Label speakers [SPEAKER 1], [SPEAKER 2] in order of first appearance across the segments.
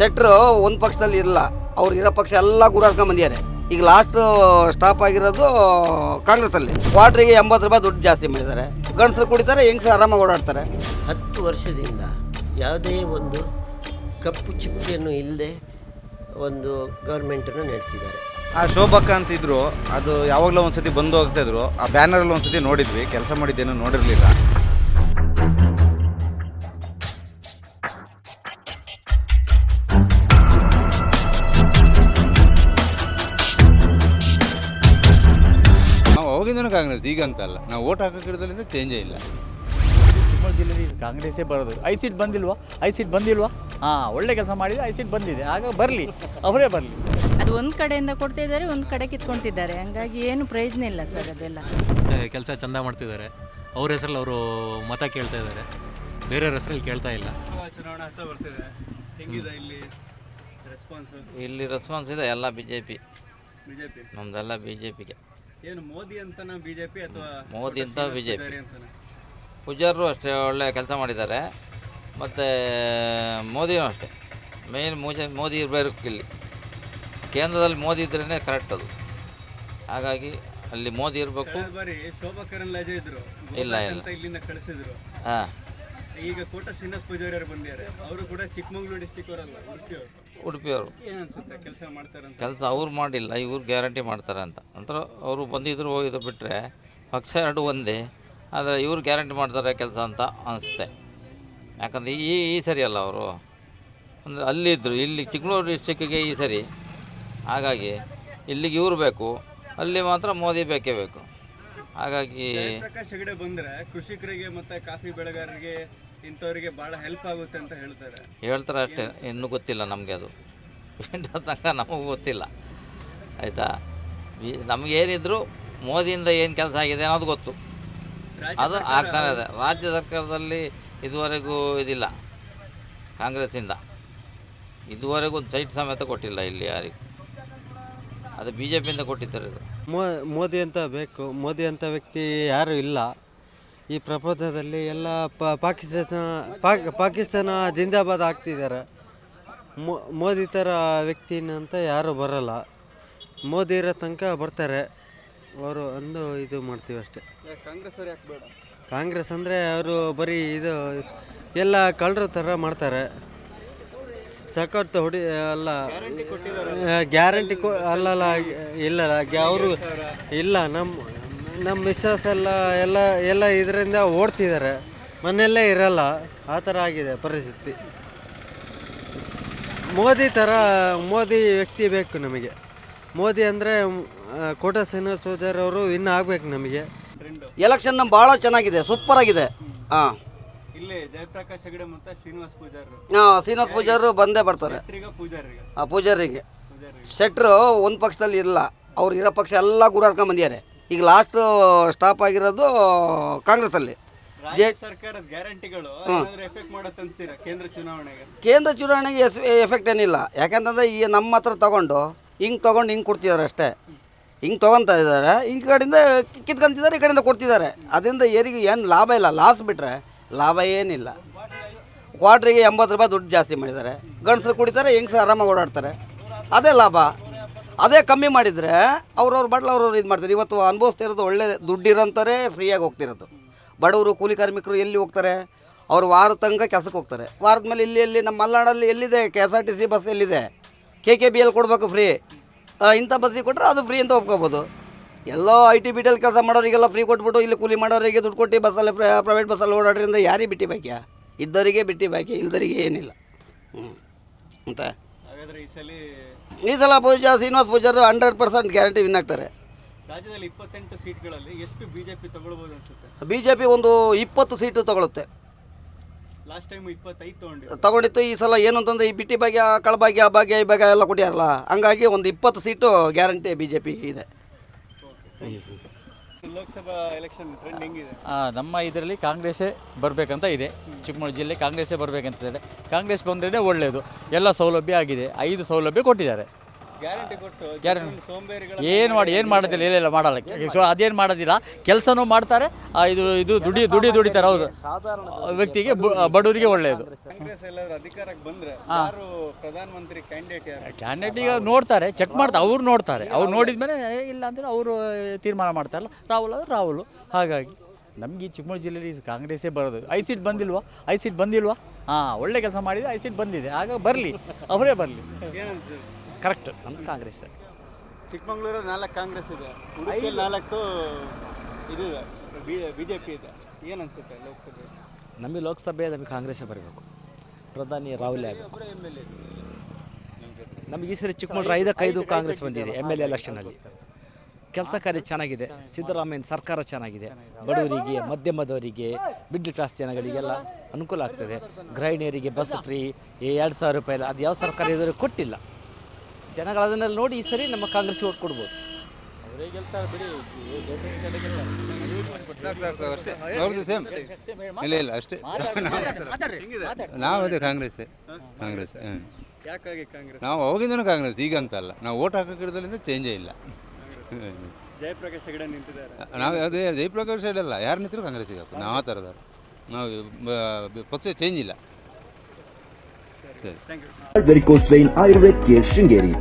[SPEAKER 1] ಶೆಟ್ರು ಒಂದು ಪಕ್ಷದಲ್ಲಿ ಇರಲ್ಲ ಅವ್ರು ಇರೋ ಪಕ್ಷ ಎಲ್ಲ ಗೂಡಾಡ್ಕೊಂಡ್ ಬಂದಿದ್ದಾರೆ. ಈಗ ಲಾಸ್ಟ್ ಸ್ಟಾಪ್ ಆಗಿರೋದು ಕಾಂಗ್ರೆಸ್ಸಲ್ಲಿ. ಕ್ವಾರ್ಟ್ರಿಗೆ ಎಂಬತ್ತು ರೂಪಾಯಿ ದುಡ್ಡು ಜಾಸ್ತಿ ಮಾಡಿದ್ದಾರೆ. ಗಂಡಸರು ಕುಡಿತಾರೆ ಹೆಂಗಸರು ಆರಾಮಾಗಿ ಓಡಾಡ್ತಾರೆ.
[SPEAKER 2] ಹತ್ತು ವರ್ಷದಿಂದ ಯಾವುದೇ ಒಂದು ಕಪ್ಪು ಚುಕ್ಕಿಯನ್ನು ಇಲ್ಲದೆ ಒಂದು ಗೌರ್ಮೆಂಟನ್ನು ನಡೆಸಿದ್ದಾರೆ.
[SPEAKER 3] ಆ ಶೋಭಕ್ಕ ಅಂತಿದ್ರು ಅದು ಯಾವಾಗಲೂ ಒಂದ್ಸತಿ ಬಂದು ಹೋಗ್ತಾ ಇದ್ರು. ಆ ಬ್ಯಾನರಲ್ಲಿ ಒಂದ್ಸತಿ ನೋಡಿದ್ವಿ ಕೆಲಸ ಮಾಡಿದ್ದೇನು ನೋಡಿರಲಿಲ್ಲ.
[SPEAKER 4] ಕಾಂಗ್ರೆಸ್ ಈಗ ಅಂತಲ್ಲ ನಾವು ಓಟ್ ಹಾಕೋಕ್ಕಿರೋದ್ರಿಂದ ಚೇಂಜೇ ಇಲ್ಲ.
[SPEAKER 5] ಚಿಕ್ಕಮಗಳೂರು ಜಿಲ್ಲೆಯಲ್ಲಿ ಕಾಂಗ್ರೆಸ್ಸೇ ಬರೋದು. ಐ ಸೀಟ್ ಬಂದಿಲ್ವಾ? ಐ ಸೀಟ್ ಬಂದಿಲ್ವಾ? ಹಾಂ ಒಳ್ಳೆ ಕೆಲಸ ಮಾಡಿದ್ರೆ ಐ ಸೀಟ್ ಬಂದಿದೆ. ಆಗ ಬರಲಿ. ಅವರೇ ಬರಲಿ.
[SPEAKER 6] ಅದು ಒಂದು ಕಡೆಯಿಂದ ಕೊಡ್ತಾ ಇದ್ದಾರೆ ಒಂದು ಕಡೆ ಕಿತ್ಕೊಳ್ತಿದ್ದಾರೆ ಹಂಗಾಗಿ ಏನು ಪ್ರಯೋಜನ ಇಲ್ಲ ಸರ್ ಅದೆಲ್ಲ.
[SPEAKER 7] ಕೆಲಸ ಚಂದ ಮಾಡ್ತಿದ್ದಾರೆ. ಅವ್ರ ಹೆಸರಲ್ಲಿ ಅವರು ಮತ ಕೇಳ್ತಾ ಇದ್ದಾರೆ. ಬೇರೆಯವ್ರ ಹೆಸರಲ್ಲಿ ಕೇಳ್ತಾ ಇಲ್ಲ.
[SPEAKER 4] ಚುನಾವಣೆ ಹತ್ರ ಬರ್ತಿದೆ. ಹೆಂಗಿದೆ ಇಲ್ಲಿ ರೆಸ್ಪಾನ್ಸ್
[SPEAKER 8] ಇಲ್ಲಿ ರೆಸ್ಪಾನ್ಸ್ ಇದೆ ಎಲ್ಲ B J P
[SPEAKER 4] B J P
[SPEAKER 8] ನಮ್ದೆಲ್ಲ ಬಿ ಜೆ ಪಿಗೆ
[SPEAKER 4] ಏನು ಮೋದಿ ಅಂತನ ಬಿಜೆಪಿ ಅಥವಾ
[SPEAKER 8] ಮೋದಿ ಅಂತ
[SPEAKER 4] ಬಿಜೆಪಿ.
[SPEAKER 8] ಪೂಜಾರರು ಅಷ್ಟೇ ಒಳ್ಳೆ ಕೆಲಸ ಮಾಡಿದ್ದಾರೆ. ಮತ್ತು ಮೋದಿನೂ ಅಷ್ಟೇ. ಮೇನ್ ಮೋದಿ ಮೋದಿ ಇರಬೇಕು ಇಲ್ಲಿ. ಕೇಂದ್ರದಲ್ಲಿ ಮೋದಿ ಇದ್ರೇ ಕರೆಕ್ಟ್ ಅದು. ಹಾಗಾಗಿ ಅಲ್ಲಿ ಮೋದಿ ಇರಬೇಕು.
[SPEAKER 4] ಬಾರಿ ಶೋಭಾ ಕರಂದ್ಲಾಜೆ ಇದ್ರು.
[SPEAKER 8] ಇಲ್ಲ, ಇಲ್ಲ.
[SPEAKER 4] ಇಲ್ಲಿಂದ ಕಳಿಸಿದ್ರು.
[SPEAKER 8] ಹಾಂ.
[SPEAKER 4] ಈಗ ಕೋಟ ಶ್ರೀನಿವಾಸ ಪೂಜಾರಿ ಅವರು ಬಂದಿದ್ದಾರೆ. ಅವರು ಕೂಡ ಚಿಕ್ಕಮಗಳೂರು ಡಿಸ್ಟಿಕ್ ಅವರಲ್ಲ ಉಡುಪಿಯವರು.
[SPEAKER 8] ಉಡುಪಿಯವರು.
[SPEAKER 4] ಏನು ಅನ್ಸುತ್ತೆ ಕೆಲಸ ಮಾಡ್ತಾರಂತ?
[SPEAKER 8] ಕೆಲಸ ಅವ್ರು ಮಾಡಿಲ್ಲ ಇವ್ರು ಗ್ಯಾರಂಟಿ ಮಾಡ್ತಾರೆ ಅಂತ. ನಂತರ ಅವರು ಬಂದಿದ್ರು ಹೋಗಿದ್ರು ಬಿಟ್ಟರೆ ಪಕ್ಷ ಎರಡು ಒಂದೇ. ಆದರೆ ಇವ್ರು ಗ್ಯಾರಂಟಿ ಮಾಡ್ತಾರೆ ಕೆಲಸ ಅಂತ ಅನಿಸುತ್ತೆ. ಯಾಕಂದರೆ ಈ ಈ ಸರಿ ಅಲ್ಲ ಅವರು. ಅಂದರೆ ಅಲ್ಲಿದ್ದರು ಇಲ್ಲಿ ಚಿಕ್ಕಮಗಳೂರು ಡಿಸ್ಟಿಕ್ಕಿಗೆ ಈ ಸರಿ. ಹಾಗಾಗಿ ಇಲ್ಲಿಗೆ ಇವ್ರು ಬೇಕು ಅಲ್ಲಿ ಮಾತ್ರ ಮೋದಿ ಬೇಕೇ ಬೇಕು. ಹಾಗಾಗಿ
[SPEAKER 4] ಪ್ರಕಾಶ್ ಹೆಗಡೆ ಬಂದ್ರೆ ಕೃಷಿಕರಿಗೆ ಮತ್ತೆ ಕಾಫಿ ಬೆಳೆಗಾರರಿಗೆ ಇಂಥವರಿಗೆ ಭಾಳ ಹೆಲ್ಪ್ ಆಗುತ್ತೆ ಅಂತ ಹೇಳ್ತಾರೆ.
[SPEAKER 8] ಹೇಳ್ತಾರೆ ಅಷ್ಟೇ ಇನ್ನೂ ಗೊತ್ತಿಲ್ಲ ನಮಗೆ ಅದು. ತನಕ ನಮಗೂ ಗೊತ್ತಿಲ್ಲ. ಆಯಿತಾ? ನಮ್ಗೆ ಏನಿದ್ರು ಮೋದಿಯಿಂದ ಏನು ಕೆಲಸ ಆಗಿದೆ ಅನ್ನೋದು ಗೊತ್ತು. ಅದು ಆಗ್ತಾನೆ ಇದೆ. ರಾಜ್ಯ ಸರ್ಕಾರದಲ್ಲಿ ಇದುವರೆಗೂ ಇದಿಲ್ಲ. ಕಾಂಗ್ರೆಸ್ಸಿಂದ. ಇದುವರೆಗೂ ಒಂದು ಸೈಟ್ ಸಮೇತ ಕೊಟ್ಟಿಲ್ಲ ಇಲ್ಲಿ ಯಾರಿಗೂ. ಅದು ಬಿ ಜೆ ಪಿಯಿಂದ ಕೊಟ್ಟಿದ್ದಾರೆ ಇದು.
[SPEAKER 9] ಮೋ ಮೋದಿ ಅಂತ ಬೇಕು. ಮೋದಿ ಅಂತ ವ್ಯಕ್ತಿ ಯಾರೂ ಇಲ್ಲ. ಈ ಪ್ರಪಂಚದಲ್ಲಿ ಎಲ್ಲ ಪಾಕಿಸ್ತಾನ ಪಾಕ್ ಪಾಕಿಸ್ತಾನ ಜಿಂದಾಬಾದ್ ಆಗ್ತಿದ್ದಾರೆ. ಮೋ ಮೋದಿ ಥರ ವ್ಯಕ್ತಿನಂತ ಯಾರೂ ಬರಲ್ಲ. ಮೋದಿ ಇರೋ ತನಕ ಬರ್ತಾರೆ. ಅವರು ಅಂದು ಇದು ಮಾಡ್ತೀವಿ ಅಷ್ಟೇ.
[SPEAKER 4] ಕಾಂಗ್ರೆಸ್ ಅವ್ರು ಯಾಕೆ ಬೇಡ?
[SPEAKER 9] ಕಾಂಗ್ರೆಸ್ ಅಂದರೆ ಅವರು ಬರೀ ಇದು ಎಲ್ಲ ಕಳ್ಳರು ಥರ ಮಾಡ್ತಾರೆ. ಸಕತ್ತು ಹೊಡಿ ಅಲ್ಲ ಗ್ಯಾರಂಟಿ ಕೊ ಅಲ್ಲಲ್ಲ ಇಲ್ಲಲ್ಲ ಅವರು. ಇಲ್ಲ ನಮ್ಮ ನಮ್ಮ ಮಿಸ್ಸಸ್ ಎಲ್ಲ ಎಲ್ಲ ಎಲ್ಲ ಇದರಿಂದ ಓಡ್ತಿದ್ದಾರೆ. ಮನೆಯಲ್ಲೇ ಇರಲ್ಲ. ಆ ಥರ ಆಗಿದೆ ಪರಿಸ್ಥಿತಿ. ಮೋದಿ ಥರ ಮೋದಿ ವ್ಯಕ್ತಿ ಬೇಕು ನಮಗೆ. ಮೋದಿ ಅಂದರೆ ಕೋಟ ಶ್ರೀನಿವಾಸ ಪೂಜಾರಿ ಅವರು ಇನ್ನೂ ಆಗ್ಬೇಕು ನಮಗೆ.
[SPEAKER 1] ಎಲೆಕ್ಷನ್ ನಮ್ಮ ಭಾಳ ಚೆನ್ನಾಗಿದೆ ಸೂಪರ್ ಆಗಿದೆ. ಹಾಂ.
[SPEAKER 4] ಇಲ್ಲಿ ಜಯಪ್ರಕಾಶ್ ಹೆಗಡೆ ಮತ್ತೆ ಶ್ರೀನಿವಾಸ್ ಪೂಜಾರಿ
[SPEAKER 1] ಶ್ರೀನಿವಾಸ ಪೂಜಾರರು ಬಂದೇ ಬರ್ತಾರೆ.
[SPEAKER 4] ಪೂಜಾರಿಗೆ
[SPEAKER 1] ಆ ಪೂಜಾರಿಗೆ. ಶೆಟ್ರು ಒಂದು ಪಕ್ಷದಲ್ಲಿ ಇರಲ್ಲ. ಅವ್ರು ಇರೋ ಪಕ್ಷ ಎಲ್ಲ ಗುಡಾಡ್ಕೊಂಡು ಬಂದಿದ್ದಾರೆ. ಈಗ ಲಾಸ್ಟ್ ಸ್ಟಾಪ್ ಆಗಿರೋದು ಕಾಂಗ್ರೆಸ್ಸಲ್ಲಿ.
[SPEAKER 4] ಜೆ ಸರ್ಕಾರದ ಗ್ಯಾರಂಟಿಗಳು ಏನಾದ್ರೂ ಎಫೆಕ್ಟ್ ಮಾಡತ್ತೆ ಅನ್ಸ್ತೀರಾ ಕೇಂದ್ರ ಚುನಾವಣೆಗೆ?
[SPEAKER 1] ಕೇಂದ್ರ ಚುನಾವಣೆಗೆ ಎಸ್ ಎಫೆಕ್ಟ್ ಏನಿಲ್ಲ. ಯಾಕಂತಂದರೆ ಈ ನಮ್ಮ ಹತ್ರ ತಗೊಂಡು ಹಿಂಗೆ ತಗೊಂಡು ಹಿಂಗೆ ಕೊಡ್ತಿದ್ದಾರೆ ಅಷ್ಟೇ. ಹಿಂಗೆ ತೊಗೊತಾ ಇದ್ದಾರೆ. ಈ ಕಡೆಯಿಂದ ಕಿತ್ಕೊಂತಿದ್ದಾರೆ ಈ ಕಡೆಯಿಂದ ಕೊಡ್ತಿದ್ದಾರೆ. ಅದರಿಂದ ಏರಿಗೆ ಏನು ಲಾಭ ಇಲ್ಲ. ಲಾಸ್ ಬಿಟ್ಟರೆ ಲಾಭ ಏನಿಲ್ಲ. ಕ್ವಾಟ್ರಿಗೆ ಎಂಬತ್ತು ರೂಪಾಯಿ ದುಡ್ಡು ಜಾಸ್ತಿ ಮಾಡಿದ್ದಾರೆ. ಗಂಡಸರು ಕುಡಿತಾರೆ ಹೆಂಗಸರು ಆರಾಮಾಗಿ ಓಡಾಡ್ತಾರೆ. ಅದೇ ಲಾಭ. ಅದೇ ಕಮ್ಮಿ ಮಾಡಿದರೆ ಅವ್ರವ್ರ ಬಟ್ಲು ಅವ್ರವ್ರು ಇದು ಮಾಡ್ತಾರೆ. ಇವತ್ತು ಅನುಭವಿಸ್ತಿರೋದು ಒಳ್ಳೆ ದುಡ್ಡಿರೋಂಥವ್ರೇ ಫ್ರೀಯಾಗಿ ಹೋಗ್ತಿರೋದು. ಬಡವರು, ಕೂಲಿ ಕಾರ್ಮಿಕರು ಎಲ್ಲಿ ಹೋಗ್ತಾರೆ? ಅವರು ವಾರದ ತನಕ ಕೆಲಸಕ್ಕೆ ಹೋಗ್ತಾರೆ. ವಾರದ ಮೇಲೆ ಇಲ್ಲಿ ಎಲ್ಲಿ ನಮ್ಮ ಮಲೆನಾಡಲ್ಲಿ ಎಲ್ಲಿದೆ? K S R T C bus ಎಲ್ಲಿದೆ? ಕೆ ಕೆ ಬಿ ಎಲ್ ಕೊಡಬೇಕು ಫ್ರೀ ಇಂಥ ಬಸ್ಸಿಗೆ ಕೊಟ್ಟರೆ ಅದು ಫ್ರೀ ಅಂತ ಒಪ್ಕೋಬೋದು. ಎಲ್ಲೋ ಐ ಟಿ ಬಿ ಟಿಯಲ್ಲಿ ಕೆಲಸ ಮಾಡೋರಿಗೆಲ್ಲ ಫ್ರೀ ಕೊಟ್ಬಿಟ್ಟು ಇಲ್ಲಿ ಕೂಲಿ ಮಾಡೋರಿಗೆ ದುಡ್ಡು ಕೊಟ್ಟು ಬಸ್ಸಲ್ಲಿ ಪ್ರೈವೇಟ್ ಬಸ್ಸಲ್ಲಿ ಓಡಾಡ್ರಿಂದ ಯಾರಿಗೆ ಬಿಟ್ಟು ಬಾಕ್ಯ ಇದ್ದವರಿಗೆ ಬಿಟ್ಟು ಬಾಕಿ ಇಲ್ದವರಿಗೆ ಏನಿಲ್ಲ. ಹ್ಞೂ ಅಂತ
[SPEAKER 4] ಹಾಗಾದ್ರೆ ಈ ಸಲ
[SPEAKER 1] ಈ ಸಲ ಪೂಜಾ ಶ್ರೀನಿವಾಸ್ ಪೂಜಾರು ಹಂಡ್ರೆಡ್ ಪರ್ಸೆಂಟ್ ಗ್ಯಾರಂಟಿ ವಿನ್ ಆಗ್ತಾರೆ.
[SPEAKER 4] ರಾಜ್ಯದಲ್ಲಿ ಇಪ್ಪತ್ತೆಂಟು ಸೀಟ್ಗಳಲ್ಲಿ ಎಷ್ಟು ಬಿಜೆಪಿ ತಗೊಳ್ಬೋದು ಅನ್ಸುತ್ತೆ?
[SPEAKER 1] ಬಿ ಜೆ ಪಿ ಒಂದು ಇಪ್ಪತ್ತು ಸೀಟು ತಗೊಳುತ್ತೆ.
[SPEAKER 4] ಲಾಸ್ಟ್ ಟೈಮ್ ಇಪ್ಪತ್ತೈದು
[SPEAKER 1] ತಗೊಂಡಿತ್ತು ಈ ಸಲ ಏನು ಅಂತಂದ್ರೆ ಈ ಬಿಟ್ಟಿ ಭಾಗ್ಯ ಕಳಭಾಗ್ಯ ಆ ಭಾಗ್ಯ ಈ ಭಾಗ್ಯ ಎಲ್ಲ ಕೊಟ್ಟಿಯಾರಲ್ಲ ಹಂಗಾಗಿ ಒಂದು ಇಪ್ಪತ್ತು seat guarantee B J P ಇದೆ.
[SPEAKER 4] ಲೋಕಸಭಾ ಎಲೆಕ್ಷನ್ ಟ್ರೆಂಡ್ ಹೆಂಗಿದೆ?
[SPEAKER 5] ನಮ್ಮ ಇದರಲ್ಲಿ ಕಾಂಗ್ರೆಸ್ಸೇ ಬರಬೇಕಂತ ಇದೆ. ಚಿಕ್ಕಮಗಳೂರು ಜಿಲ್ಲೆ ಕಾಂಗ್ರೆಸ್ಸೇ ಬರಬೇಕಂತ ಇದೆ. ಕಾಂಗ್ರೆಸ್ ಬಂದರೆ ಒಳ್ಳೆಯದು ಎಲ್ಲ ಸೌಲಭ್ಯ ಆಗಿದೆ. ಐದು ಸೌಲಭ್ಯ ಕೊಟ್ಟಿದ್ದಾರೆ.
[SPEAKER 4] ಗ್ಯಾರಂಟಿ ಕೊಟ್ಟು
[SPEAKER 5] ಏನು ಮಾಡಿ ಏನು ಮಾಡೋದಿಲ್ಲ ಇಲ್ಲ ಇಲ್ಲ ಮಾಡಲ್ಲ ಸೊ ಅದೇನು ಮಾಡೋದಿಲ್ಲ. ಕೆಲಸನೂ ಮಾಡ್ತಾರೆ. ಇದು ಇದು ದುಡಿ ದುಡಿ ದುಡಿತಾರೆ ಹೌದು. ವ್ಯಕ್ತಿಗೆ ಬಡವರಿಗೆ ಒಳ್ಳೆಯದು.
[SPEAKER 4] ಕ್ಯಾಂಡಿಡೇಟ್
[SPEAKER 5] ಈಗ ನೋಡ್ತಾರೆ ಚೆಕ್ ಮಾಡ್ತಾರೆ ಅವ್ರು ನೋಡ್ತಾರೆ. ಅವ್ರು ನೋಡಿದ್ಮೇಲೆ ಇಲ್ಲ ಅಂದರೆ ಅವರು ತೀರ್ಮಾನ ಮಾಡ್ತಾರಲ್ಲ. ರಾಹುಲ್ ಆದರೆ ರಾಹುಲ್. ಹಾಗಾಗಿ ನಮಗೆ ಈ ಚಿಕ್ಕಮಗಳೂರು ಜಿಲ್ಲೆಯಲ್ಲಿ ಕಾಂಗ್ರೆಸ್ಸೇ ಬರೋದು. ಐ ಸೀಟ್ ಬಂದಿಲ್ವಾ? ಐ ಸೀಟ್ ಬಂದಿಲ್ವಾ? ಹಾಂ ಒಳ್ಳೆ ಕೆಲಸ ಮಾಡಿದೆ ಐದು ಸೀಟ್ ಬಂದಿದೆ. ಆಗ ಬರಲಿ. ಅವರೇ ಬರಲಿ. ಕರೆಕ್ಟ್ ನಮ್ದು ಕಾಂಗ್ರೆಸ್.
[SPEAKER 4] ಚಿಕ್ಕಮಂಗ್ಳೂರಲ್ಲಿ ನಾಲ್ಕು ಕಾಂಗ್ರೆಸ್ ಇದೆ. ಉಡುಪಿಯಲ್ಲಿ ನಾಲ್ಕು ಇದು ಇದೆ. ಬಿ ಜೆ ಪಿ ಇದೆ. ಏನು ಅನ್ಸುತ್ತೆ ಲೋಕಸಭೆ?
[SPEAKER 10] ನಮಗೆ ಲೋಕಸಭೆ ನಮಗೆ ಕಾಂಗ್ರೆಸ್ಸೇ ಬರಬೇಕು. ಪ್ರಧಾನಿ ರಾಹುಲ್ ಆಗಬೇಕು ನಮಗೆ ಈ ಸರಿ ಚಿಕ್ಕಮಗಳೂರು ಐದು ಕಾಂಗ್ರೆಸ್ ಬಂದಿದೆ. ಎಂ ಎಲ್ ಎ ಎಲೆಕ್ಷನಲ್ಲಿ ಕೆಲಸ ಕಾರ್ಯ ಚೆನ್ನಾಗಿದೆ. ಸಿದ್ದರಾಮಯ್ಯನ ಸರ್ಕಾರ ಚೆನ್ನಾಗಿದೆ. ಬಡವರಿಗೆ ಮಧ್ಯಮದವರಿಗೆ ಮಿಡ್ಲ್ ಕ್ಲಾಸ್ ಜನಗಳಿಗೆಲ್ಲ ಅನುಕೂಲ ಆಗ್ತದೆ. ಗೃಹಿಣಿಯರಿಗೆ ಬಸ್ ಫ್ರೀ ಎರಡು ಸಾವಿರ ರೂಪಾಯಿ ಅದು ಯಾವ ಸರ್ಕಾರ ಇದ್ರೂ ಕೊಟ್ಟಿಲ್ಲ. ಜನಗಳು ಅದನ್ನೆಲ್ಲ ನೋಡಿ ಈ ಸರಿ ನಮ್ಮ ಕಾಂಗ್ರೆಸ್ಗೆ ಓಟ್ ಕೊಡ್ಬೋದು.
[SPEAKER 11] ಅವ್ರದ್ದು ಸೇಮ್ ಇಲ್ಲ ಇಲ್ಲ ಅಷ್ಟೇ. ನಾವು ಅದೇ ಕಾಂಗ್ರೆಸ್. ಕಾಂಗ್ರೆಸ್.
[SPEAKER 4] ಯಾಕಾಗಿ ಕಾಂಗ್ರೆಸ್?
[SPEAKER 11] ನಾವು ಅವಾಗಿಂದನೂ ಕಾಂಗ್ರೆಸ್ ಈಗ ಅಂತಲ್ಲ ನಾವು ಓಟ್ ಹಾಕೋಕ್ಕಿರೋದ್ರಿಂದ ಚೇಂಜೇ ಇಲ್ಲ.
[SPEAKER 4] ಜಯಪ್ರಕಾಶ್ ಹೆಗಡೆ ನಿಂತಿದ್ದಾರೆ.
[SPEAKER 11] ನಾವು ಅದೇ ಜಯಪ್ರಕಾಶ್ ಹೆಗಡೆ ಅಲ್ಲ ಯಾರು ನಿಂತರೂ ಕಾಂಗ್ರೆಸ್ ಹಾಕೋದು. ನಾವು ಆ ಥರದವ್ರು ನಾವು ಪಕ್ಷ ಚೇಂಜ್ ಇಲ್ಲ.
[SPEAKER 12] Varicose vein Ayurved care Sringeri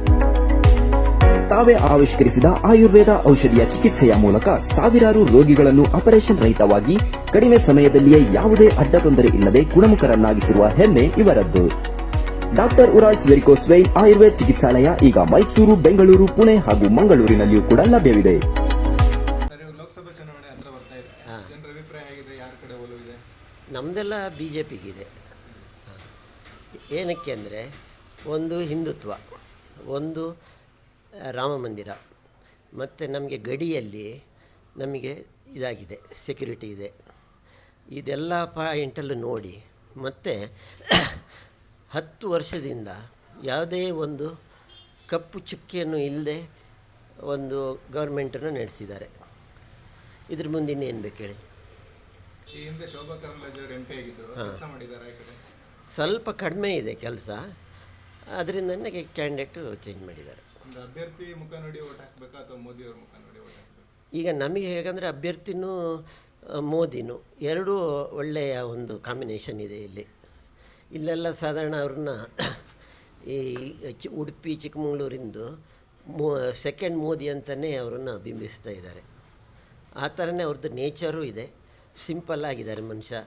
[SPEAKER 12] ತಾವೇ ಆವಿಷ್ಕರಿಸಿದ ಆಯುರ್ವೇದ ಔಷಧಿಯ ಚಿಕಿತ್ಸೆಯ ಮೂಲಕ ಸಾವಿರಾರು ರೋಗಿಗಳನ್ನು ಆಪರೇಷನ್ ರಹಿತವಾಗಿ ಕಡಿಮೆ ಸಮಯದಲ್ಲಿಯೇ ಯಾವುದೇ ಅಡ್ಡ ತೊಂದರೆ ಇಲ್ಲದೆ ಗುಣಮುಖರನ್ನಾಗಿಸಿರುವ ಹೆಮ್ಮೆ ಇವರದ್ದು. ಡಾಕ್ಟರ್ ಉರಾಲ್ಸ್ ವೆರಿಕೋಸ್ ಆಯುರ್ವೇದ ಆಯುರ್ವೇದ್ ಚಿಕಿತ್ಸಾಲಯ ಈಗ ಮೈಸೂರು ಬೆಂಗಳೂರು ಪುಣೆ ಹಾಗೂ ಮಂಗಳೂರಿನಲ್ಲಿಯೂ ಕೂಡ ಲಭ್ಯವಿದೆ.
[SPEAKER 4] ನಮ್ದೆಲ್ಲ ಚುನಾವಣೆ
[SPEAKER 2] ಏನಕ್ಕೆ ಅಂದರೆ ಒಂದು ಹಿಂದುತ್ವ ಒಂದು ರಾಮ ಮಂದಿರ. ಮತ್ತು ನಮಗೆ ಗಡಿಯಲ್ಲಿ ನಮಗೆ ಇದಾಗಿದೆ ಸೆಕ್ಯುರಿಟಿ ಇದೆ. ಇದೆಲ್ಲ ಪಾಯಿಂಟಲ್ಲೂ ನೋಡಿ ಮತ್ತು ಹತ್ತು ವರ್ಷದಿಂದ ಯಾವುದೇ ಒಂದು ಕಪ್ಪು ಚುಕ್ಕಿಯನ್ನು ಇಲ್ಲದೆ ಒಂದು ಗೌರ್ಮೆಂಟನ್ನು ನಡೆಸಿದ್ದಾರೆ. ಇದ್ರ ಮುಂದಿನ ಏನು ಬೇಕು ಹೇಳಿ? ಸ್ವಲ್ಪ ಕಡಿಮೆ ಇದೆ ಕೆಲಸ. ಅದರಿಂದನೇ ಕ್ಯಾಂಡಿಡೇಟು ಚೇಂಜ್ ಮಾಡಿದ್ದಾರೆ.
[SPEAKER 4] ಅಭ್ಯರ್ಥಿ ಮುಖ ನೋಡಿ ಓಟ್ ಹಾಕ್ಬೇಕಾ ಅಥವಾ ಮೋದಿ ಅವ್ರ ಮುಖ ನೋಡಿ ಓಟ್ ಹಾಕ್ಬೇಕು?
[SPEAKER 2] ಈಗ ನಮಗೆ ಹೇಗಂದರೆ ಅಭ್ಯರ್ಥಿನೂ ಮೋದಿನೂ ಎರಡೂ ಒಳ್ಳೆಯ ಒಂದು ಕಾಂಬಿನೇಷನ್ ಇದೆ ಇಲ್ಲಿ. ಇಲ್ಲೆಲ್ಲ ಸಾಧಾರಣ ಅವ್ರನ್ನ ಈ ಚಿ ಉಡುಪಿ ಚಿಕ್ಕಮಗಳೂರಿಂದು ಮೋ ಸೆಕೆಂಡ್ ಮೋದಿ ಅಂತಲೇ ಅವರನ್ನು ಬಿಂಬಿಸ್ತಾ ಇದ್ದಾರೆ. ಆ ಥರನೇ ಅವ್ರದ್ದು ನೇಚರೂ ಇದೆ. ಸಿಂಪಲ್ ಆಗಿದ್ದಾರೆ ಮನುಷ್ಯ.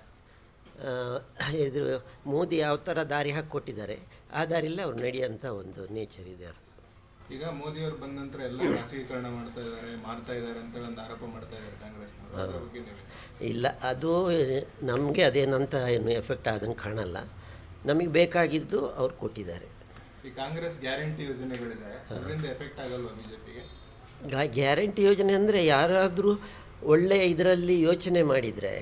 [SPEAKER 2] ಇದು ಮೋದಿ ಯಾವ ಥರ ದಾರಿ ಹಾಕಿಕೊಟ್ಟಿದ್ದಾರೆ ಆ ದಾರಿಯಲ್ಲಿ ಅವ್ರು ನಡೆಯೋಂಥ ಒಂದು ನೇಚರ್ ಇದೆ ಅವ್ರದ್ದು
[SPEAKER 4] ಈಗ ಮೋದಿ ಅವರು ಬಂದ ನಂತರ ಎಲ್ಲ ಖಾಸಗೀಕರಣ ಮಾಡ್ತಾ ಇದ್ದಾರೆ ಮಾಡ್ತಾ ಇದ್ದಾರೆ ಅಂತ ಒಂದು ಆರೋಪ ಮಾಡ್ತಾ ಇದ್ದಾರೆ ಕಾಂಗ್ರೆಸ್ನವರು. ನೀವು
[SPEAKER 2] ಇಲ್ಲ ಅದು ನಮಗೆ ಅದೇನಂತ ಏನು ಎಫೆಕ್ಟ್ ಆದಂಗೆ ಕಾಣಲ್ಲ. ನಮಗೆ ಬೇಕಾಗಿದ್ದು ಅವ್ರು ಕೊಟ್ಟಿದ್ದಾರೆ.
[SPEAKER 4] ಈ ಕಾಂಗ್ರೆಸ್ ಗ್ಯಾರಂಟಿ ಯೋಜನೆಗಳಿದೆ ಅದರಿಂದ ಎಫೆಕ್ಟ್ ಆಗಲ್ವಾ ಬಿಜೆಪಿಗೆ?
[SPEAKER 2] ಗ್ಯಾರಂಟಿ ಯೋಜನೆ ಅಂದರೆ ಯಾರಾದರೂ ಒಳ್ಳೆಯ ಇದರಲ್ಲಿ ಯೋಚನೆ ಮಾಡಿದರೆ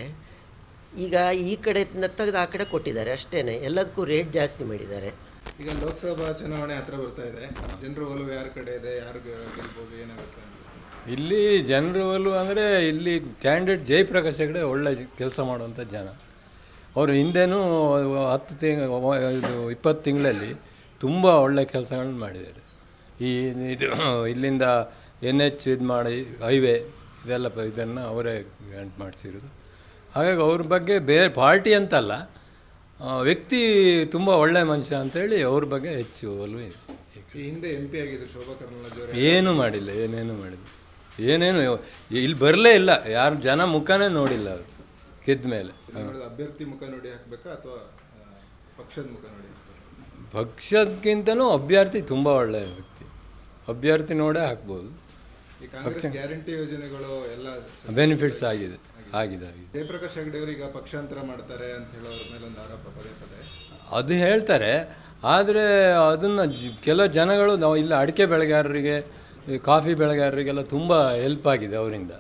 [SPEAKER 2] ಈಗ ಈ ಕಡೆ ತೆಗೆದು ಆ ಕಡೆ ಕೊಟ್ಟಿದ್ದಾರೆ ಅಷ್ಟೇ ಎಲ್ಲದಕ್ಕೂ ರೇಟ್ ಜಾಸ್ತಿ ಮಾಡಿದ್ದಾರೆ.
[SPEAKER 4] ಈಗ ಲೋಕಸಭಾ ಚುನಾವಣೆ ಹತ್ರ ಬರ್ತಾ ಇದೆ. ಜನರು ಒಲವು ಯಾರ ಕಡೆ ಇದೆ? ಯಾರು ಗೆಲ್ಬೋದು? ಏನಾಗುತ್ತೆ
[SPEAKER 13] ಇಲ್ಲಿ ಜನರು ಒಲವು ಅಂದರೆ ಇಲ್ಲಿ ಕ್ಯಾಂಡಿಡೇಟ್ ಜಯಪ್ರಕಾಶ್ ಹೆಗಡೆ ಒಳ್ಳೆ ಕೆಲಸ ಮಾಡುವಂಥ ಜನ. ಅವರು ಹಿಂದೆನೂ ಹತ್ತು ತಿಂಗಳು ಇದು ಇಪ್ಪತ್ತು ತಿಂಗಳಲ್ಲಿ ತುಂಬ ಒಳ್ಳೆ ಕೆಲಸಗಳನ್ನ ಮಾಡಿದ್ದಾರೆ. ಈ ಇದು ಇಲ್ಲಿಂದ ಎನ್ ಎಚ್ ಇದು ಮಾಡಿ ಹೈವೇ ಇದೆಲ್ಲ ಇದನ್ನು ಅವರೇ ಗ್ರ್ಯಾಂಟ್ ಮಾಡಿಸಿರೋದು. ಹಾಗಾಗಿ ಅವ್ರ ಬಗ್ಗೆ ಬೇರೆ ಪಾರ್ಟಿ ಅಂತಲ್ಲ ವ್ಯಕ್ತಿ ತುಂಬ ಒಳ್ಳೆ ಮನುಷ್ಯ ಅಂತೇಳಿ ಅವ್ರ ಬಗ್ಗೆ ಹೆಚ್ಚು ಒಲವು ಇದೆ.
[SPEAKER 4] ಹಿಂದೆ ಎಂ ಪಿ ಆಗಿದ್ರು ಶೋಭಾ
[SPEAKER 13] ಏನೂ ಮಾಡಿಲ್ಲ ಏನೇನು ಮಾಡಿಲ್ಲ. ಏನೇನು ಇಲ್ಲಿ ಬರಲೇ ಇಲ್ಲ ಯಾರು ಜನ ಮುಖನೇ ನೋಡಿಲ್ಲ ಅವರು ಗೆದ್ದ ಮೇಲೆ.
[SPEAKER 4] ಅಭ್ಯರ್ಥಿ ಮುಖ ನೋಡಿ ಹಾಕ್ಬೇಕಾ ಅಥವಾ ಪಕ್ಷದ ಮುಖ ನೋಡಿ?
[SPEAKER 13] ಪಕ್ಷಕ್ಕಿಂತನೂ ಅಭ್ಯರ್ಥಿ ತುಂಬ ಒಳ್ಳೆಯ ವ್ಯಕ್ತಿ. ಅಭ್ಯರ್ಥಿ ನೋಡೇ ಹಾಕ್ಬೋದು.
[SPEAKER 4] ಗ್ಯಾರಂಟಿ ಯೋಜನೆಗಳು ಎಲ್ಲ
[SPEAKER 13] ಬೆನಿಫಿಟ್ಸ್ ಆಗಿದೆ. ಆಗಿದೆ ಆಗಿದೆ.
[SPEAKER 4] ಜಯಪ್ರಕಾಶ್ ಹೆಗಡೆ ಅವರು ಈಗ ಪಕ್ಷಾಂತರ ಮಾಡ್ತಾರೆ ಅಂತ ಹೇಳೋರ ಮೇಲೆ ಒಂದು ಆರೋಪ ಪದೇ ಪದೇ
[SPEAKER 13] ಅದು ಹೇಳ್ತಾರೆ ಆದರೆ ಅದನ್ನು ಕೆಲವು ಜನಗಳು ನಾವು ಇಲ್ಲಿ ಅಡಿಕೆ ಬೆಳೆಗಾರರಿಗೆ ಕಾಫಿ ಬೆಳೆಗಾರರಿಗೆಲ್ಲ ತುಂಬ ಹೆಲ್ಪ್ ಆಗಿದೆ ಅವರಿಂದ.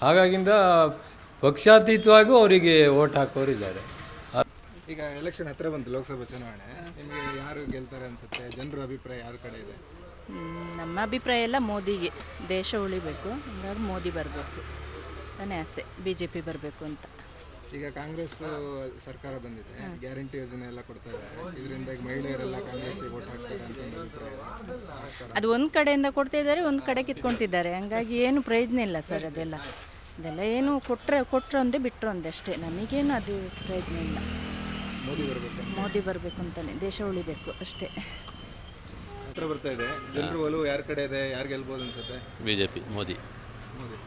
[SPEAKER 13] ಹಾಗಾಗಿಂದ ಪಕ್ಷಾತೀತವಾಗೂ ಅವರಿಗೆ ಓಟ್ ಹಾಕೋರು ಇದ್ದಾರೆ.
[SPEAKER 4] ಈಗ ಎಲೆಕ್ಷನ್ ಹತ್ರ ಬಂತು ಲೋಕಸಭಾ ಚುನಾವಣೆ. ನಿಮಗೆ ಯಾರು ಗೆಲ್ತಾರೆ ಅನ್ಸುತ್ತೆ? ಜನರ ಅಭಿಪ್ರಾಯ ಯಾರ ಕಡೆ ಇದೆ?
[SPEAKER 6] ನಮ್ಮ ಅಭಿಪ್ರಾಯ ಎಲ್ಲ ಮೋದಿಗೆ. ದೇಶ ಉಳಿಬೇಕು ಹಂಗಾಗಿ ಮೋದಿ ಬರಬೇಕು. ತಾನೇ ಆಸೆ. ಬಿ ಜೆ ಪಿ ಬರಬೇಕು ಅಂತ.
[SPEAKER 14] ಈಗ ಕಾಂಗ್ರೆಸ್ ಸರ್ಕಾರ ಬಂದಿದೆ. ಗ್ಯಾರಂಟಿ ಯೋಜನೆ ಎಲ್ಲ ಕೊಡ್ತಾ ಇದ್ದಾರೆ. ಇದರಿಂದ ಮಹಿಳೆಯರೆಲ್ಲ ಕಾಂಗ್ರೆಸ್ ವೋಟ್ ಹಾಕ್ತಾರೆ ಅಂತ ಒಂದು ಅಭಿಪ್ರಾಯ
[SPEAKER 6] ಅದು ಒಂದು ಕಡೆಯಿಂದ ಕೊಡ್ತಾ ಇದ್ದಾರೆ ಒಂದು ಕಡೆ ಕಿತ್ಕೊಳ್ತಿದ್ದಾರೆ ಹಂಗಾಗಿ ಏನು ಪ್ರಯೋಜನ ಇಲ್ಲ ಸರ್ ಅದೆಲ್ಲ. ಅದೆಲ್ಲ ಏನು ಕೊಟ್ಟರೆ ಕೊಟ್ಟರು ಒಂದೇ ಬಿಟ್ಟರು ಒಂದೇ ಅಷ್ಟೇ. ನಮಗೇನು ಅದು ಪ್ರಯೋಜನ ಇಲ್ಲ.
[SPEAKER 14] ಮೋದಿ ಬರಬೇಕು
[SPEAKER 6] ಮೋದಿ ಬರಬೇಕು ಅಂತಾನೆ. ದೇಶ ಉಳಿಬೇಕು ಅಷ್ಟೇ.
[SPEAKER 14] ಹತ್ರ ಬರ್ತಾ ಇದೆ. ಜನರು ಒಲವು ಯಾರ ಕಡೆ ಇದೆ? ಯಾರು ಗೆಲ್ಬೋದು ಅನ್ಸುತ್ತೆ?
[SPEAKER 15] B J P Modi.
[SPEAKER 14] Modi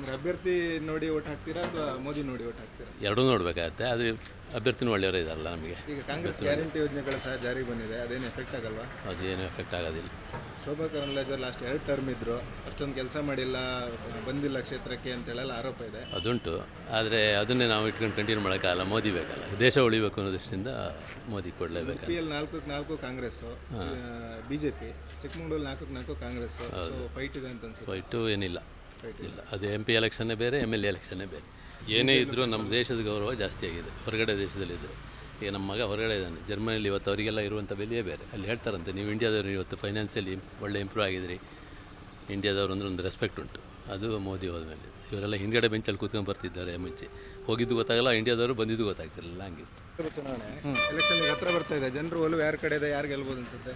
[SPEAKER 14] ಅಂದ್ರೆ ಅಭ್ಯರ್ಥಿ ನೋಡಿ ಓಟ್ ಹಾಕ್ತೀರಾ ಅಥವಾ ಮೋದಿ ನೋಡಿ ಓಟ್ ಹಾಕ್ತೀರಾ?
[SPEAKER 15] ಎರಡೂ ನೋಡಬೇಕಾಗತ್ತೆ ಆದರೆ ಅಭ್ಯರ್ಥಿನೂ ಒಳ್ಳೆಯವರೇ ಇದಲ್ಲ ನಮಗೆ.
[SPEAKER 14] ಈಗ ಕಾಂಗ್ರೆಸ್ ಗ್ಯಾರಂಟಿ ಯೋಜನೆಗಳು ಸಹ ಜಾರಿಗೆ ಬಂದಿದೆ ಅದೇನು ಎಫೆಕ್ಟ್ ಆಗಲ್ವಾ?
[SPEAKER 15] ಅದು ಏನು ಎಫೆಕ್ಟ್ ಆಗೋದಿಲ್ಲ.
[SPEAKER 14] ಶೋಭಾ ಕರಂದ್ಲಾಜೆ ಲಾಸ್ಟ್ ಎರಡು ಟರ್ಮ್ ಇದ್ದರು ಅಷ್ಟೊಂದು ಕೆಲಸ ಮಾಡಿಲ್ಲ ಬಂದಿಲ್ಲ ಕ್ಷೇತ್ರಕ್ಕೆ ಅಂತೇಳೆಲ್ಲ ಆರೋಪ ಇದೆ.
[SPEAKER 15] ಅದುಂಟು ಆದರೆ ಅದನ್ನೇ ನಾವು ಇಟ್ಕೊಂಡು ಕಂಟಿನ್ಯೂ ಮಾಡೋಕ್ಕಾಗಲ್ಲ ಮೋದಿ ಬೇಕಲ್ಲ. ದೇಶ ಉಳಿಬೇಕು ಅನ್ನೋ ದೃಷ್ಟಿಯಿಂದ ಮೋದಿ ಕೊಡಲೇಬೇಕು
[SPEAKER 14] ಪಿ ಎಲ್ ನಾಲ್ಕಕ್ಕೆ ನಾಲ್ಕು ಕಾಂಗ್ರೆಸ್ಸು ಬಿಜೆಪಿ ಚಿಕ್ಕಮಗಳೂರು ನಾಲ್ಕಕ್ಕೆ ನಾಲ್ಕು ಕಾಂಗ್ರೆಸ್ ಫೈಟ್ ಇದೆ ಅಂತ ಅನ್ಸುತ್ತೆ.
[SPEAKER 15] ಫೈಟು ಏನಿಲ್ಲ. ಇಲ್ಲ ಅದು ಎಂ ಪಿ ಎಲೆಕ್ಷನ್ನೇ ಬೇರೆ ಎಂ ಎಲ್ ಎ ಎಲೆಕ್ಷನ್ನೇ ಬೇರೆ. ಏನೇ ಇದ್ದರೂ ನಮ್ಮ ದೇಶದ ಗೌರವ ಜಾಸ್ತಿ ಆಗಿದೆ. ಹೊರಗಡೆ ದೇಶದಲ್ಲಿದ್ದರು ಈಗ ನಮ್ಮ ಮಗ ಹೊರಗಡೆ ಇದ್ದಾನೆ. ಜರ್ಮನಿಯಲ್ಲಿ ಇವತ್ತು ಅವರಿಗೆಲ್ಲ ಇರುವಂಥ ಬೆಲೆಯೇ ಬೇರೆ. ಅಲ್ಲಿ ಹೇಳ್ತಾರಂತೆ ನೀವು ಇಂಡಿಯಾದವರು ಇವತ್ತು ಫೈನಾನ್ಸಿಯಲಿ ಒಳ್ಳೆ ಇಂಪ್ರೂವ್ ಆಗಿದ್ರಿ. ಇಂಡಿಯಾದವ್ರು ಅಂದ್ರೆ ಒಂದು ರೆಸ್ಪೆಕ್ಟ್ ಉಂಟು. ಅದು ಮೋದಿ ಹೋದ ಮೇಲೆ. ಇವರೆಲ್ಲ ಹಿಂದ್ಗಡೆ ಬೆಂಚಲ್ಲಿ ಕೂತ್ಕೊಂಡು ಬರ್ತಿದ್ದಾರೆ ಮುಂಚೆ. ಹೋಗಿದ್ದು ಗೊತ್ತಾಗಲ್ಲ ಇಂಡಿಯಾದವರು ಬಂದಿದ್ದು ಗೊತ್ತಾಗ್ತಿರಲಿಲ್ಲ. ಹಂಗಿತ್ತು.
[SPEAKER 14] ಚುನಾವಣೆ. ಎಲೆಕ್ಷನ್ ಹತ್ರ ಬರ್ತಾ ಇದೆ. ಜನರು ಒಲವು ಯಾರ ಕಡೆ ಇದೆ? ಯಾರು ಗೆಲ್ಬೋದು ಅನ್ಸುತ್ತೆ?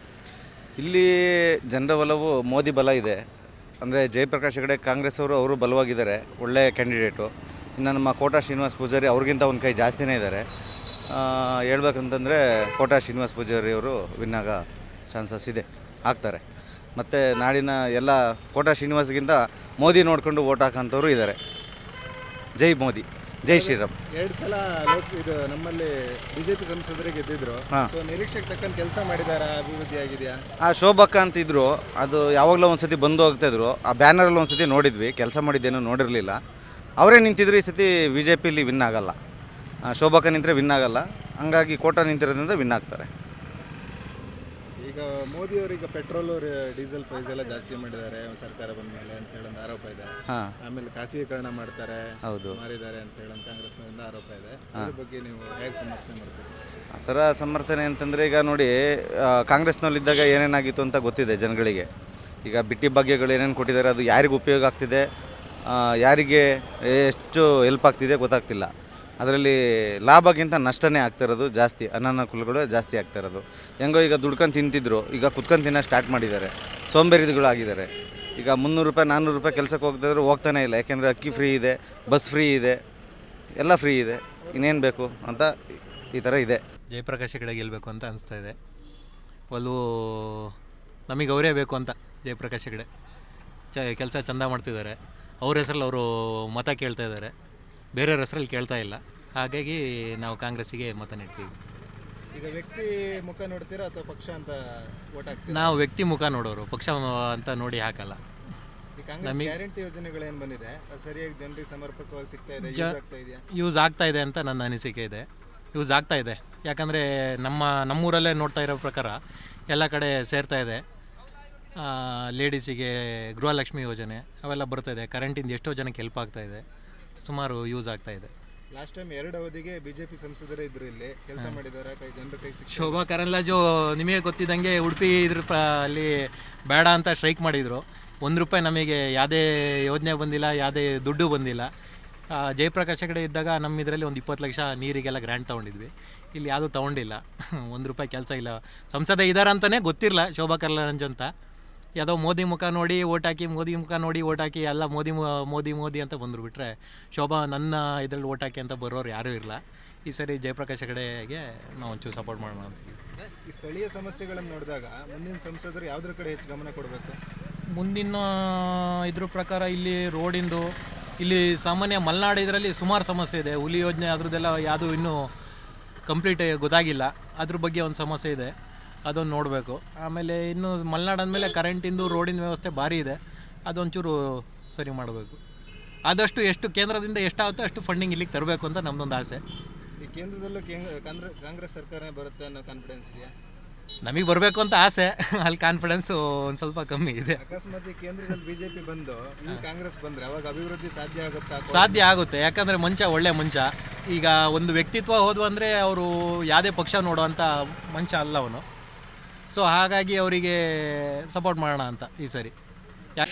[SPEAKER 3] ಇಲ್ಲಿ ಜನರ ಒಲವು ಮೋದಿ ಬಲ ಇದೆ. ಅಂದರೆ ಜಯಪ್ರಕಾಶ್ ಹೆಗಡೆ ಕಾಂಗ್ರೆಸ್ ಅವರು ಅವರು ಬಲವಾಗಿದ್ದಾರೆ ಒಳ್ಳೆಯ ಕ್ಯಾಂಡಿಡೇಟು. ಇನ್ನು ನಮ್ಮ ಕೋಟಾ ಶ್ರೀನಿವಾಸ್ ಪೂಜಾರಿ ಅವ್ರಿಗಿಂತ ಒಂದು ಕೈ ಜಾಸ್ತಿನೇ ಇದ್ದಾರೆ. ಹೇಳ್ಬೇಕಂತಂದರೆ ಕೋಟಾ ಶ್ರೀನಿವಾಸ್ ಪೂಜಾರಿ ಅವರು ವಿನ್ನಾಗ ಚಾನ್ಸಸ್ ಇದೆ, ಆಗ್ತಾರೆ. ಮತ್ತು ನಾಡಿನ ಎಲ್ಲ ಕೋಟಾ ಶ್ರೀನಿವಾಸ್ಗಿಂತ ಮೋದಿ ನೋಡಿಕೊಂಡು ಓಟ್ ಹಾಕೋಂಥವ್ರು ಇದ್ದಾರೆ. ಜೈ ಮೋದಿ. ಜೈ ಶ್ರೀರಾಮ್.
[SPEAKER 14] ಎರಡು ಸಲ ಲೋಕ್ಸ್ ಇದು ನಮ್ಮಲ್ಲಿ ಬಿಜೆಪಿ ಸಂಸದರು ಗೆದ್ದಿದ್ರು.
[SPEAKER 3] ಹಾ.
[SPEAKER 14] ಸೊ ನಿರೀಕ್ಷೆಗೆ ತಕ್ಕಂತ ಕೆಲಸ ಮಾಡಿದಾರ? ಅಭಿವೃದ್ಧಿ ಆಗಿದೆಯಾ?
[SPEAKER 3] ಆ ಶೋಭಕ್ಕ ಅಂತಿದ್ರು ಅದು ಯಾವಾಗಲೂ ಒಂದ್ಸತಿ ಬಂದು ಹೋಗ್ತಾ ಇದ್ರು. ಆ ಬ್ಯಾನರ್ ಅಲ್ಲಿ ಒಂದ್ಸತಿ ನೋಡಿದ್ವಿ. ಕೆಲಸ ಮಾಡಿದ್ದೇನು ನೋಡಿರಲಿಲ್ಲ. ಅವರೇ ನಿಂತಿದ್ರು ಈ ಸತಿ ಬಿ ಜೆ ಪಿಲಿ ವಿನ್ ಆಗಲ್ಲ. ಆ, ಶೋಭಕ್ಕ ನಿಂತರೆ ವಿನ್ ಆಗಲ್ಲ. ಹಂಗಾಗಿ ಕೋಟ ನಿಂತಿರೋದ್ರಿಂದ ವಿನ್ ಆಗ್ತಾರೆ.
[SPEAKER 14] ಈಗ ಮೋದಿ ಅವರೀಗ ಪೆಟ್ರೋಲ್ ಡೀಸೆಲ್ ಪ್ರೈಸ್ ಎಲ್ಲ ಜಾಸ್ತಿ ಮಾಡಿದ್ದಾರೆ ಸರ್ಕಾರ ಬಂದ ಮೇಲೆ ಅಂತ ಹೇಳಿ ಒಂದು ಆರೋಪ ಇದೆ. ಆಮೇಲೆ ಖಾಸಗೀಕರಣ ಮಾಡ್ತಾರೆ
[SPEAKER 3] ಹೌದು.
[SPEAKER 14] ಮಾರಿದ್ದಾರೆ ಅಂತ ಹೇಳಿ ಕಾಂಗ್ರೆಸ್ನಿಂದ ಆರೋಪ ಇದೆ. ಅದ್ರ ಬಗ್ಗೆ ನೀವು ಹೇಗೆ ಸಮರ್ಥನೆ ಮಾಡ್ತೀರಿ?
[SPEAKER 3] ಆ ಥರ ಸಮರ್ಥನೆ ಅಂತಂದ್ರೆ ಈಗ ನೋಡಿ ಕಾಂಗ್ರೆಸ್ನಲ್ಲಿದ್ದಾಗ ಏನೇನಾಗಿತ್ತು ಅಂತ ಗೊತ್ತಿದೆ ಜನಗಳಿಗೆ. ಈಗ ಬಿಟ್ಟಿ ಭಾಗ್ಯಗಳು ಏನೇನು ಕೊಟ್ಟಿದ್ದಾರೆ ಅದು ಯಾರಿಗೂ ಉಪಯೋಗ ಆಗ್ತಿದೆ ಯಾರಿಗೆ ಎಷ್ಟು ಹೆಲ್ಪ್ ಆಗ್ತಿದೆ ಗೊತ್ತಾಗ್ತಿಲ್ಲ. ಅದರಲ್ಲಿ ಲಾಭಕ್ಕಿಂತ ನಷ್ಟನೇ ಆಗ್ತಿರೋದು ಜಾಸ್ತಿ ಅನಾನುಕೂಲಗಳು ಜಾಸ್ತಿ ಆಗ್ತಿರೋದು ಹೆಂಗೋ ಈಗ ದುಡ್ಕೊಂಡು ತಿಂತಿದ್ರು, ಈಗ ಕುತ್ಕೊಂಡು ತಿನ್ನೋ ಸ್ಟಾರ್ಟ್ ಮಾಡಿದ್ದಾರೆ. ಸೋಂಬೇರಿಗಳು ಆಗಿದ್ದಾರೆ. ಈಗ ಮುನ್ನೂರು ರೂಪಾಯಿ, ನಾನ್ನೂರು ರೂಪಾಯಿ ಕೆಲಸಕ್ಕೆ ಹೋಗ್ತಿದ್ರು ಹೋಗ್ತಾನೆ ಇಲ್ಲ. ಯಾಕೆಂದರೆ ಅಕ್ಕಿ ಫ್ರೀ ಇದೆ ಬಸ್ ಫ್ರೀ ಇದೆ, ಎಲ್ಲ ಫ್ರೀ ಇದೆ. ಇನ್ನೇನು ಬೇಕು ಅಂತ ಈ ಥರ ಇದೆ.
[SPEAKER 7] ಜಯಪ್ರಕಾಶ್ ಕಡೆ ಗೆಲ್ಲಬೇಕು ಅಂತ ಅನಿಸ್ತಾ ಇದೆ. ಒಲವು ನಮಗೆ ಅವರೇ ಬೇಕು ಅಂತ ಜಯಪ್ರಕಾಶ್ ಕಡೆ ಚ, ಕೆಲಸ ಚೆಂದ ಮಾಡ್ತಿದ್ದಾರೆ. ಅವ್ರ ಹೆಸರಲ್ಲಿ ಅವರು ಮತ ಕೇಳ್ತಾ ಇದ್ದಾರೆ. ಬೇರೆಯವ್ರ ಹೆಸರಲ್ಲಿ ಕೇಳ್ತಾ ಇಲ್ಲ. ಹಾಗಾಗಿ ನಾವು ಕಾಂಗ್ರೆಸ್ಸಿಗೆ ಮತ ನೀಡ್ತೀವಿ.
[SPEAKER 14] ಈಗ ವ್ಯಕ್ತಿ ಮುಖ ನೋಡ್ತೀರಾ ಅಥವಾ ಪಕ್ಷ ಅಂತ ಓಟ್ ಹಾಕ್ತೀರಾ?
[SPEAKER 7] ನಾವು ವ್ಯಕ್ತಿ ಮುಖ ನೋಡೋರು ಪಕ್ಷ ಅಂತ ನೋಡಿ ಹಾಕಲ್ಲ.
[SPEAKER 14] ಈ ಕಾಂಗ್ರೆಸ್
[SPEAKER 7] ನಮಗೆ
[SPEAKER 14] ಗ್ಯಾರಂಟಿ ಯೋಜನೆಗಳೇನು ಬಂದಿದೆ? ಅದು ಸರಿಯಾಗಿ ಜನರಿಗೆ ಸಮರ್ಪಕವಾಗಿ ಸಿಗ್ತಾ ಇದೆ ಆಗ್ತಾ ಇದೆಯಾ?
[SPEAKER 7] ಯೂಸ್ ಆಗ್ತಾ ಇದೆ ಅಂತ ನನ್ನ ಅನಿಸಿಕೆ ಇದೆ. ಯೂಸ್ ಆಗ್ತಾ ಇದೆ. ಯಾಕಂದರೆ ನಮ್ಮ ನಮ್ಮೂರಲ್ಲೇ ನೋಡ್ತಾ ಇರೋ ಪ್ರಕಾರ ಎಲ್ಲ ಕಡೆ ಸೇರ್ತಾ ಇದೆ. ಲೇಡೀಸಿಗೆ ಗೃಹಲಕ್ಷ್ಮಿ ಯೋಜನೆ ಅವೆಲ್ಲ ಬರ್ತಾ ಇದೆ. ಕರೆಂಟಿಂದ ಎಷ್ಟೋ ಜನಕ್ಕೆ ಹೆಲ್ಪ್ ಆಗ್ತಾ ಇದೆ. ಸುಮಾರು ಯೂಸ್ ಆಗ್ತಾ ಇದೆ.
[SPEAKER 14] ಲಾಸ್ಟ್ ಟೈಮ್ ಎರಡು ಅವಧಿಗೆ ಬಿಜೆಪಿ ಸಂಸದರೇ ಇದ್ರು ಇಲ್ಲಿ. ಕೆಲಸ ಮಾಡಿದ್ದಾರೆ ಕೈ ಜನರ ಕೈ
[SPEAKER 7] ಶೋಭಾ ಕರಂದ್ಲಾಜು ನಿಮಗೆ ಗೊತ್ತಿದ್ದಂಗೆ ಉಡುಪಿ ಇದ್ರ ಪ ಅಲ್ಲಿ ಬೇಡ ಅಂತ ಸ್ಟ್ರೈಕ್ ಮಾಡಿದ್ರು. ಒಂದು ರೂಪಾಯಿ ನಮಗೆ ಯಾವುದೇ ಯೋಜನೆ ಬಂದಿಲ್ಲ ಯಾವುದೇ ದುಡ್ಡು ಬಂದಿಲ್ಲ. ಆ, ಜಯಪ್ರಕಾಶ್ ಕಡೆ ಇದ್ದಾಗ ನಮ್ಮ ಇದರಲ್ಲಿ ಒಂದು ಇಪ್ಪತ್ತು ಲಕ್ಷ ನೀರಿಗೆಲ್ಲ ಗ್ರ್ಯಾಂಟ್ ತೊಗೊಂಡಿದ್ವಿ. ಇಲ್ಲಿ ಯಾವುದೂ ತೊಗೊಂಡಿಲ್ಲ. ಒಂದು ರೂಪಾಯಿ ಕೆಲಸ ಇಲ್ಲ. ಸಂಸದ ಇದ್ದಾರ ಅಂತಲೇ ಗೊತ್ತಿರಲ್ಲ ಶೋಭಾ ಕರಂದ್ಲಾಜ್ ಅಂತ. ಯಾವುದೋ ಮೋದಿ ಮುಖ ನೋಡಿ ಓಟ್ ಹಾಕಿ ಮೋದಿ ಮುಖ ನೋಡಿ ಓಟ್ ಹಾಕಿ ಎಲ್ಲ ಮೋದಿ ಮೋದಿ ಮೋದಿ ಅಂತ ಬಂದರು ಬಿಟ್ಟರೆ ಶೋಭಾ ನನ್ನ ಇದರಲ್ಲಿ ಓಟ್ ಹಾಕಿ ಅಂತ ಬರೋರು ಯಾರೂ ಇರಲ್ಲ ಈ ಸರಿ ಜಯಪ್ರಕಾಶ್ ಹೆಗಡೆಗೆ ನಾವು ಒಂಚೂರು ಸಪೋರ್ಟ್ ಮಾಡೋಣ
[SPEAKER 14] ಈ ಸ್ಥಳೀಯ ಸಮಸ್ಯೆಗಳನ್ನು ನೋಡಿದಾಗ ಮುಂದಿನ ಸಂಸದರು ಯಾವುದ್ರ ಕಡೆ ಹೆಚ್ಚು ಗಮನ ಕೊಡಬೇಕು?
[SPEAKER 7] ಮುಂದಿನ ಇದ್ರ ಪ್ರಕಾರ ಇಲ್ಲಿ ರೋಡಿಂದು ಇಲ್ಲಿ ಸಾಮಾನ್ಯ ಮಲೆನಾಡು ಇದರಲ್ಲಿ ಸುಮಾರು ಸಮಸ್ಯೆ ಇದೆ. ಹುಲಿ ಯೋಜನೆ ಅದ್ರದ್ದೆಲ್ಲ ಯಾವುದು ಇನ್ನೂ ಕಂಪ್ಲೀಟ್ ಗೊತ್ತಾಗಿಲ್ಲ. ಅದ್ರ ಬಗ್ಗೆ ಒಂದು ಸಮಸ್ಯೆ ಇದೆ. ಅದೊಂದು ನೋಡಬೇಕು. ಆಮೇಲೆ ಇನ್ನು ಮಲೆನಾಡು ಅಂದಮೇಲೆ ಕರೆಂಟಿಂದು ರೋಡಿನ ವ್ಯವಸ್ಥೆ ಭಾರಿ ಇದೆ. ಅದೊಂಚೂರು ಸರಿ ಮಾಡಬೇಕು. ಆದಷ್ಟು ಎಷ್ಟು ಕೇಂದ್ರದಿಂದ ಎಷ್ಟಾಗುತ್ತೋ ಅಷ್ಟು ಫಂಡಿಂಗ್ ಇಲ್ಲಿಗೆ ತರಬೇಕು ಅಂತ ನಮ್ಮದೊಂದು ಆಸೆ.
[SPEAKER 14] ಈ ಕೇಂದ್ರದಲ್ಲೂ ಕೇಂದ್ರ- ಕಾಂಗ್ರೆ- ಕಾಂಗ್ರೆಸ್ ಸರ್ಕಾರನೇ ಬರುತ್ತೆ ಅನ್ನೋ ಕಾನ್ಫಿಡೆನ್ಸ್ ಇದೆಯಾ?
[SPEAKER 7] ನಮಗೆ ಬರಬೇಕು ಅಂತ ಆಸೆ. ಅಲ್ಲಿ ಕಾನ್ಫಿಡೆನ್ಸು ಒಂದು ಸ್ವಲ್ಪ ಕಮ್ಮಿ ಇದೆ.
[SPEAKER 14] ಅಕಸ್ಮಾತ್ ಈ ಕೇಂದ್ರದಲ್ಲಿ ಬಿಜೆಪಿ ಬಂದು ಕಾಂಗ್ರೆಸ್ ಬಂದರೆ ಅವಾಗ ಅಭಿವೃದ್ಧಿ ಸಾಧ್ಯ ಆಗುತ್ತಾ?
[SPEAKER 7] ಸಾಧ್ಯ ಆಗುತ್ತೆ. ಯಾಕಂದರೆ ಮಂಚ ಒಳ್ಳೆ ಮಂಚ. ಈಗ ಒಂದು ವ್ಯಕ್ತಿತ್ವ ಹೋದ್ವು ಅಂದರೆ ಅವರು ಯಾವುದೇ ಪಕ್ಷ ನೋಡುವಂಥ ಮಂಚ ಅಲ್ಲ ಅವನು. ಸೊ ಹಾಗಾಗಿ ಅವರಿಗೆ ಸಪೋರ್ಟ್ ಮಾಡೋಣ ಅಂತ ಈ ಸರಿ. ಯಾ